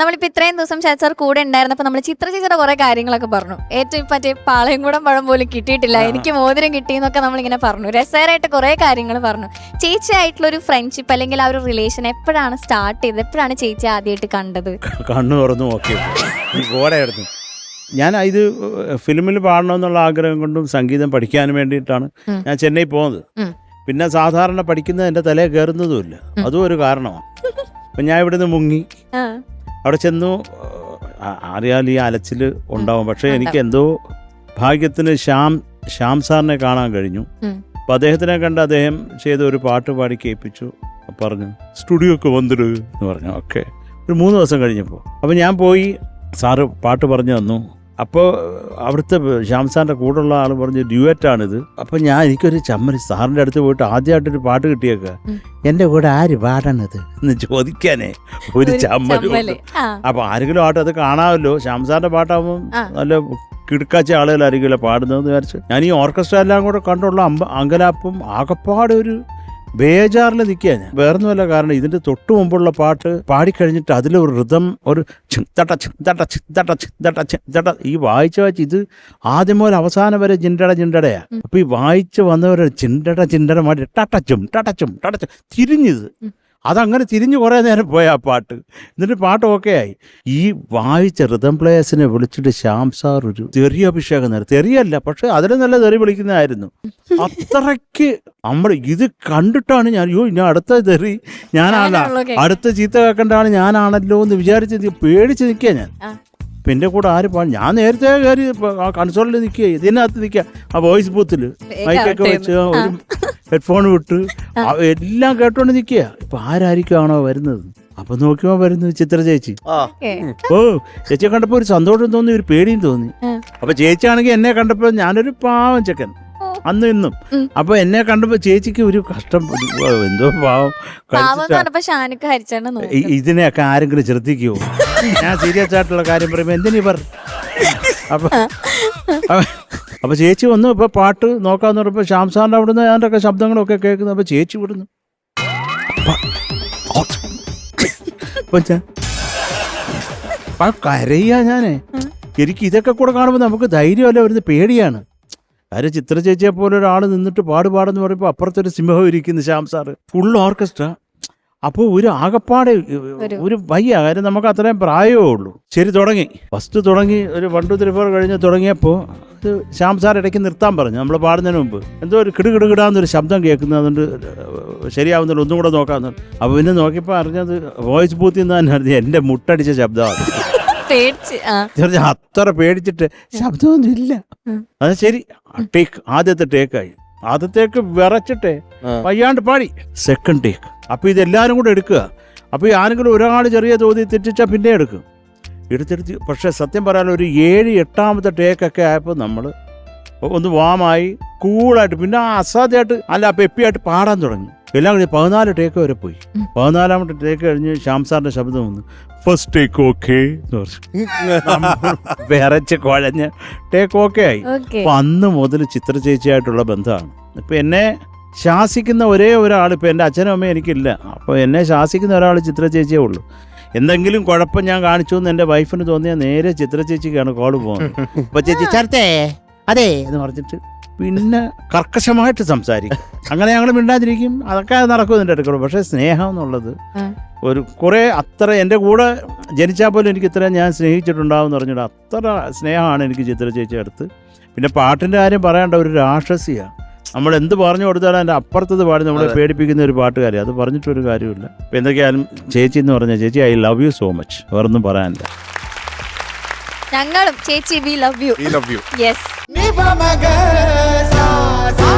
നമ്മളിപ്പോ ഇത്രയും ദിവസം ചേച്ചർ സാർ കൂടെ ഉണ്ടായിരുന്നപ്പോൾ നമ്മൾ ചിത്ര ചേച്ചിയുടെ കുറേ കാര്യങ്ങളൊക്കെ പറഞ്ഞു. ഏറ്റവും മറ്റേ പാളയംകൂടം പഴം പോലും കിട്ടിയിട്ടില്ല എനിക്ക് മോതിരം കിട്ടിയെന്നൊക്കെ നമ്മളിങ്ങനെ പറഞ്ഞു. രസകരമായിട്ട് കുറേ കാര്യങ്ങൾ പറഞ്ഞു. ചേച്ചി ആയിട്ടുള്ള ഒരു ഫ്രണ്ട്ഷിപ്പ് അല്ലെങ്കിൽ ആ ഒരു റിലേഷൻ എപ്പോഴാണ് സ്റ്റാർട്ട് ചെയ്തത്? എപ്പോഴാണ് ചേച്ചി ആദ്യമായിട്ട് കണ്ടത്? കണ്ണു തുറന്നു ഓക്കെ ഓടായിരുന്നു ഞാൻ ഇത് ഫിലിമിൽ പാടണമെന്നുള്ള ആഗ്രഹം കൊണ്ടും സംഗീതം പഠിക്കാൻ വേണ്ടിയിട്ടാണ് ഞാൻ ചെന്നൈ പോകുന്നത് പിന്നെ സാധാരണ പഠിക്കുന്നത് എന്റെ തലയിൽ കയറുന്നതുമില്ല. അതും ഒരു കാരണമാണ്. അപ്പം ഞാൻ ഇവിടുന്ന് മുങ്ങി. അവിടെ ചെന്നു അറിയാൽ ഈ അലച്ചിൽ ഉണ്ടാവും. പക്ഷേ എനിക്ക് എന്തോ ഭാഗ്യത്തിന് ശ്യാം ശ്യാം സാറിനെ കാണാൻ കഴിഞ്ഞു. അപ്പം അദ്ദേഹത്തിനെ കണ്ട് അദ്ദേഹം ചെയ്ത ഒരു പാട്ട് പാടി കേൾപ്പിച്ചു. പറഞ്ഞു സ്റ്റുഡിയോ ഒക്കെ വന്നിട് എന്ന് പറഞ്ഞു. ഓക്കെ. ഒരു മൂന്ന് ദിവസം കഴിഞ്ഞപ്പോൾ. അപ്പോൾ ഞാൻ പോയി സാറ് പാട്ട് പറഞ്ഞു തന്നു. അപ്പോൾ അവിടുത്തെ ശ്യാംസാറിന്റെ കൂടെയുള്ള ആൾ പറഞ്ഞു ഡ്യുവറ്റാണിത് അപ്പോൾ ഞാൻ എനിക്കൊരു ചമ്മരി സാറിന്റെ അടുത്ത് പോയിട്ട് ആദ്യമായിട്ടൊരു പാട്ട് കിട്ടിയേക്കുക എന്റെ കൂടെ ആര് പാടണത് എന്ന് ചോദിക്കാനേ ഒരു ചമ്മരി ചമ്മലും. ചമ്മൽ. ആരെങ്കിലും ആട്ടെ അത് കാണാമല്ലോ. ശ്യാംസാറിന്റെ പാട്ടാകുമ്പോൾ. നല്ല കിടക്കാച്ച ആളുകളായിരിക്കുമല്ലോ പാടുന്നതെന്ന് വിചാരിച്ചു. ഞാൻ ഈ ഓർക്കസ്ട്ര എല്ലാം കൂടെ കണ്ടുള്ള അമ്പ അങ്കലാപ്പും ആകപ്പാടെ ഒരു ബേജാറിൽ നിൽക്കുക ഞാൻ. വേറൊന്നുമല്ല കാരണം ഇതിന്റെ തൊട്ട് മുമ്പുള്ള പാട്ട് പാടിക്കഴിഞ്ഞിട്ട് അതിലൊരു ഋതം ഒരു ചിന്തട്ട ചിന്തട്ട ചിന്തട്ട ചിന്തട്ട ചിന്തട്ട ഈ വായിച്ച വായിച്ച് ഇത് ആദ്യം മുതൽ അവസാനം വരെ ചിണ്ടട ചിണ്ടടയാ അപ്പൊ ഈ വായിച്ച് വന്നവരെ ചിണ്ടട മാറ്റി ടട്ടച്ചും ടട്ടച്ചും ടട്ടച്ചും തിരിഞ്ഞത് അതങ്ങനെ തിരിഞ്ഞു കുറേ നേരം പോയി ആ പാട്ട്. എന്നിട്ട് പാട്ട് ഓക്കെ ആയി. ഈ വായിച്ച റിതം പ്ലേയേഴ്സിനെ വിളിച്ചിട്ട് ശ്യാം സാർ ഒരു തെറി അഭിഷേകം നേരം തെറിയല്ല പക്ഷെ അതിനെ നല്ല തെറി വിളിക്കുന്നതായിരുന്നു. അത്രയ്ക്ക് നമ്മൾ ഇത് കണ്ടിട്ടാണ് ഞാൻ അയ്യോ ഞാൻ അടുത്ത തെറി ഞാനാണ്. ഞാനാണല്ലോ അടുത്ത ചീത്ത കേൾക്കേണ്ടാണ് ഞാനാണല്ലോ എന്ന് വിചാരിച്ച് പേടിച്ച് നിൽക്കുക ഞാൻ. പിന്നെ കൂടെ ആര് പാടും ഞാൻ നേരത്തെ കയറി ആ കൺസോളിൽ നിൽക്കുക ഇതിനകത്ത് നിൽക്കുക ആ വോയിസ് ബൂത്തിൽ മൈക്കൊക്കെ വെച്ച് ഒരു ഹെഡ്ഫോൺ വിട്ട് എല്ലാം കേട്ടോണ്ട് നിൽക്കുക ഇപ്പൊ ആരായിരിക്കുമാണോ വരുന്നത്? അപ്പൊ നോക്കിയോ വരുന്നത് ചിത്ര ചേച്ചി. ഓ ചേച്ചിയെ കണ്ടപ്പോ ഒരു സന്തോഷം തോന്നി ഒരു പേടിയും തോന്നി. അപ്പൊ ചേച്ചിയാണെങ്കിൽ എന്നെ കണ്ടപ്പോ ഞാനൊരു പാവം ചെക്കൻ. അന്നും ഇന്നും. അപ്പൊ എന്നെ കണ്ടപ്പോ ചേച്ചിക്ക് ഒരു കഷ്ടം. എന്തോ പാവം. ഇതിനെയൊക്കെ ആരെങ്കിലും ശ്രദ്ധിക്കുവോ ഞാൻ സീരിയസ് ആയിട്ടുള്ള കാര്യം പറയുമ്പോ എന്തിനീ പറ? അപ്പൊ അപ്പൊ- അപ്പൊ ചേച്ചി വന്നു ഇപ്പം പാട്ട് നോക്കാന്ന് പറയുമ്പോൾ ശ്യാം സാറിന്റെ അവിടുന്ന് അതിന്റെ ഒക്കെ ശബ്ദങ്ങളൊക്കെ കേൾക്കുന്നു. അപ്പോൾ ചേച്ചി വിടുന്നു കരയ്യ ഞാനേ. എനിക്ക് ഇതൊക്കെ കൂടെ കാണുമ്പോൾ നമുക്ക് ധൈര്യമല്ല വരുന്നത് പേടിയാണ്. കാര്യം ചിത്ര ചേച്ചിയെ പോലെ ഒരാൾ നിന്നിട്ട് പാടുപാടെന്ന് പറയുമ്പോൾ അപ്പുറത്തൊരു സിംഹം ഇരിക്കുന്നു ശ്യാം സാറ്. ഫുൾ ഓർക്കസ്ട്ര അപ്പോൾ ഒരു ആകപ്പാടെ ഒരു- വയ്യ കാര്യം നമുക്ക് അത്രയും പ്രായമേ ഉള്ളൂ. ശരി തുടങ്ങി. ഫസ്റ്റ് തുടങ്ങി ഒരു വൺ ടു ത്രീ ഫോർ കഴിഞ്ഞ് തുടങ്ങിയപ്പോൾ ഇത് ശ്യാം സാർ ഇടയ്ക്ക് നിർത്താൻ പറഞ്ഞു. നമ്മൾ പാടുന്നതിന് മുമ്പ്. എന്തോ ഒരു കിടു കിടുകിടാന്നൊരു ശബ്ദം കേൾക്കുന്നത് അതുകൊണ്ട് ശരിയാവുന്നില്ല. ഒന്നും കൂടെ നോക്കാമെന്ന് അപ്പോൾ പിന്നെ നോക്കിയപ്പോൾ അറിഞ്ഞത് വോയിസ് ബൂത്തിൽ നിന്ന് തന്നെ അറിഞ്ഞു എന്റെ മുട്ടടിച്ച ശബ്ദമാണ്. അത്ര പേടിച്ചിട്ട് ശബ്ദമൊന്നും ഇല്ല അത് ശരി ടേക്ക് ആദ്യത്തെ ടേക്കായി. ആദ്യത്തേക്ക് വിറച്ചിട്ടേ വയ്യാണ്ട് പാടി. സെക്കൻഡ് ടേക്ക് അപ്പൊ ഇതെല്ലാരും കൂടെ എടുക്കുക. അപ്പൊ ഈ ആരെങ്കിലും ഒരാൾ ചെറിയ തോതിൽ തെറ്റിച്ചാൽ പിന്നെ എടുക്കും. എടുത്തെടുത്ത് പക്ഷെ സത്യം പറയാൻ ഒരു ഏഴ് എട്ടാമത്തെ ടേക്കൊക്കെ ആയപ്പോൾ നമ്മൾ ഒന്ന് വാമായി കൂളായിട്ട് പിന്നെ ആ അസാധ്യമായിട്ട് അല്ല പെപ്പിയായിട്ട് പാടാൻ തുടങ്ങി. എല്ലാം കഴിഞ്ഞ് പതിനാല് ടേക്ക് വരെ പോയി. പതിനാലാമത്തെ ടേക്ക് കഴിഞ്ഞ് ശ്യാം സാറിന്റെ ശബ്ദം വന്നു. ഫസ്റ്റ് ടേക്ക് ഓക്കെ വിറച്ച് കുഴഞ്ഞ് ടേക്ക് ഓക്കെ ആയി. അപ്പൊ അന്ന് മുതൽ ചിത്ര ചേച്ചിയായിട്ടുള്ള ബന്ധമാണ്. ഇപ്പൊ എന്നെ ശാസിക്കുന്ന ഒരേ ഒരാൾ ഇപ്പൊ എന്റെ അച്ഛനും അമ്മയും എനിക്കില്ല. അപ്പൊ എന്നെ ശാസിക്കുന്ന ഒരാൾ ചിത്ര ചേച്ചിയേ ഉള്ളൂ. എന്തെങ്കിലും കുഴപ്പം ഞാൻ കാണിച്ചു എന്ന് എന്റെ വൈഫിന് തോന്നിയാൽ നേരെ ചിത്ര ചേച്ചിക്കാണ് കോൾ പോകുന്നത്. അപ്പൊ ചേച്ചി ചേർത്തേ അതെ എന്ന് പറഞ്ഞിട്ട് പിന്നെ കർക്കശമായിട്ട് സംസാരിക്കും. അങ്ങനെ ഞങ്ങൾ മിണ്ടാതിരിക്കും. അതൊക്കെ നടക്കും ഇതിന്റെ ഇടയ്ക്കുള്ളൂ പക്ഷേ സ്നേഹം എന്നുള്ളത് ഒരു കുറേ അത്ര എന്റെ കൂടെ ജനിച്ചാൽ പോലും എനിക്ക് ഇത്രയും ഞാൻ സ്നേഹിച്ചിട്ടുണ്ടാവും എന്ന് പറഞ്ഞിട്ട് അത്ര സ്നേഹമാണ് എനിക്ക് ചിത്ര ചേച്ചി അടുത്ത്. പിന്നെ പാട്ടിന്റെ കാര്യം പറയേണ്ട ഒരു രാക്ഷസിയാണ് നമ്മൾ എന്ത് പറഞ്ഞു കൊടുത്താലും അതിന്റെ അപ്പുറത്തത് പാടി നമ്മളെ പേടിപ്പിക്കുന്ന ഒരു പാട്ടുകാരി അത് പറഞ്ഞിട്ടൊരു കാര്യമില്ല ഇപ്പം എന്തൊക്കെയായാലും ചേച്ചി എന്ന് പറഞ്ഞാൽ ചേച്ചി I love you so much. വേറൊന്നും പറയാനില്ല. ഞങ്ങളും ചേച്ചി we love you we love you yes நிபமக சாசா